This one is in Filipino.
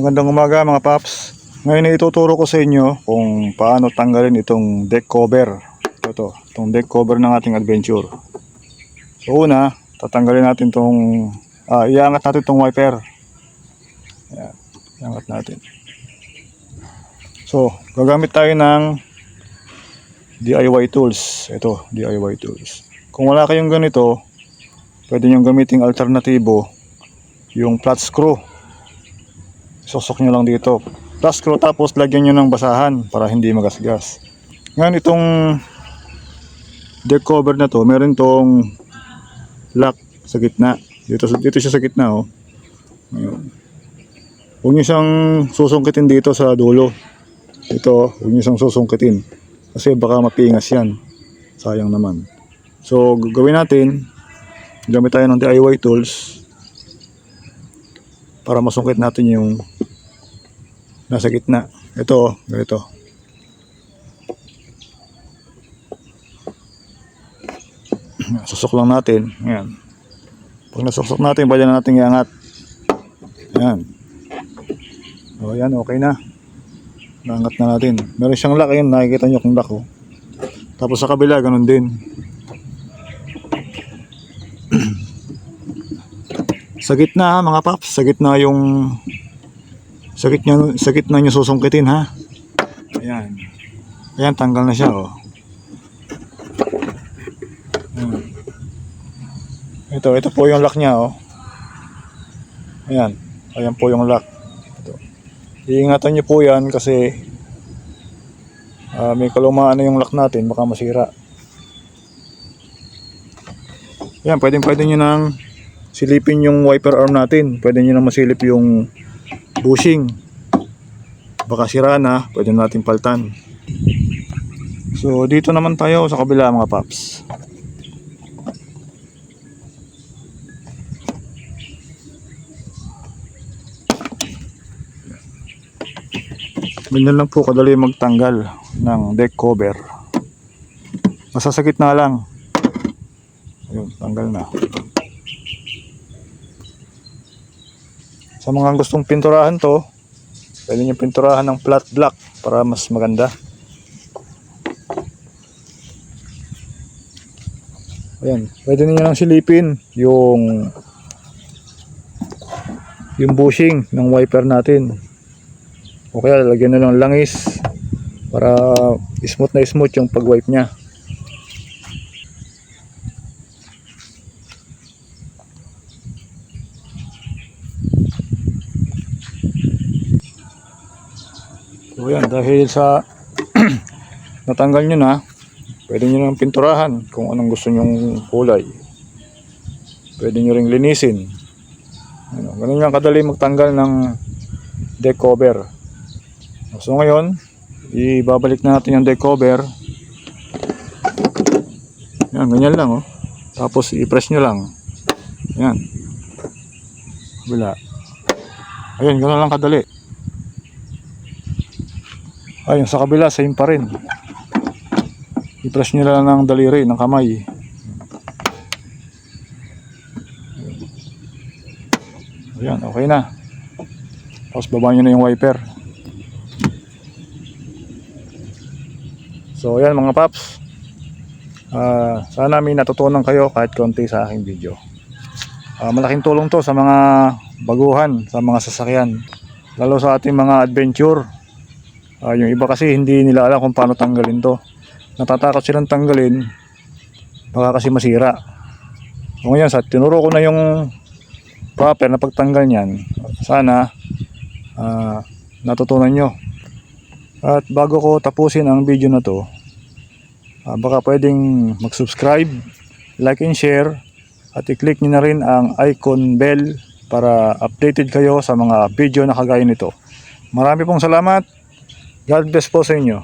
Magandang umaga mga paps. Ngayon ay ituturo ko sa inyo kung paano tanggalin itong deck cover. Ito to, itong deck cover ng ating adventure. So una, tatanggalin natin itong, ah, iangat natin itong wiper. Ayan, iangat natin. So, gagamit tayo ng DIY tools. Ito, DIY tools. Kung wala kayong ganito, pwede nyo gamitin alternatibo yung flat screw susok nyo lang dito. Flat screw tapos lagyan nyo ng basahan para hindi magasgas. Ngayon itong deck cover na to meron tong lock sa gitna. Dito, dito siya sa gitna oh. Ngayon. huwag nyo siyang susungkitin dito sa dulo. Ito huwag nyo siyang susungkitin. Kasi baka mapingas yan. Sayang naman. So gagawin natin gamit tayo ng DIY tools para masungkit natin yung nasa gitna. Ito, ganito. Susok lang natin. Ayan. Pag nasusok natin, pwede na natin iangat. Ayan. O, yan, okay na. Naangat na natin. Meron siyang lock, ayun, nakikita nyo kung lock, oh. Tapos sa kabila, ganun din. Sa gitna mga paps, sa gitna yung sa gitna, sa gitna nyo susungkitin ha. Ayan. Ayan, tanggal na siya oh. Ayan. Ito, ito po yung lock niya oh. Ayan. Ayan po yung lock. Ito. Iingatan nyo po yan kasi ah, may kalumaan na yung lock natin, baka masira. Yan, pwedeng pwede nyo nang silipin yung wiper arm natin. Pwede nyo na masilip yung bushing. Baka sira na, pwede natin paltan. So, dito naman tayo sa kabila mga paps. Ganyan lang po kadali magtanggal ng deck cover. Masasakit na lang. Ayun, tanggal na. Sa mga gustong pinturahan to, pwede nyo pinturahan ng flat black para mas maganda. Ayan, pwede niyo nang silipin yung yung bushing ng wiper natin. O kaya lagyan na ng langis para smooth na smooth yung pag-wipe niya. So yan, dahil sa natanggal nyo na, pwede nyo nang pinturahan kung anong gusto nyong kulay. Pwede nyo ring linisin. Ano, ganun lang kadali magtanggal ng deck cover. So ngayon, ibabalik na natin yung deck cover. Yan, ganyan lang oh. Tapos i-press nyo lang. Yan. Wala. Ayun, ganun lang kadali. Ayun, sa kabila, same pa rin. I-press nyo lang ng daliri, ng kamay. Ayan, okay na. Tapos baba nyo na yung wiper. So, ayan mga paps. Ah, sana may natutunan kayo kahit konti sa aking video. Ah, malaking tulong to sa mga baguhan, sa mga sasakyan. Lalo sa ating mga adventure. Ah, yung iba kasi hindi nila alam kung paano tanggalin to. Natatakot silang tanggalin baka kasi masira. O ngayon, sa tinuro ko na yung proper na pagtanggal niyan. Sana ah, natutunan nyo. At bago ko tapusin ang video na to, ah, baka pwedeng mag-subscribe, like and share, at i-click nyo na rin ang icon bell para updated kayo sa mga video na kagaya nito. Marami pong salamat. God bless po sa inyo.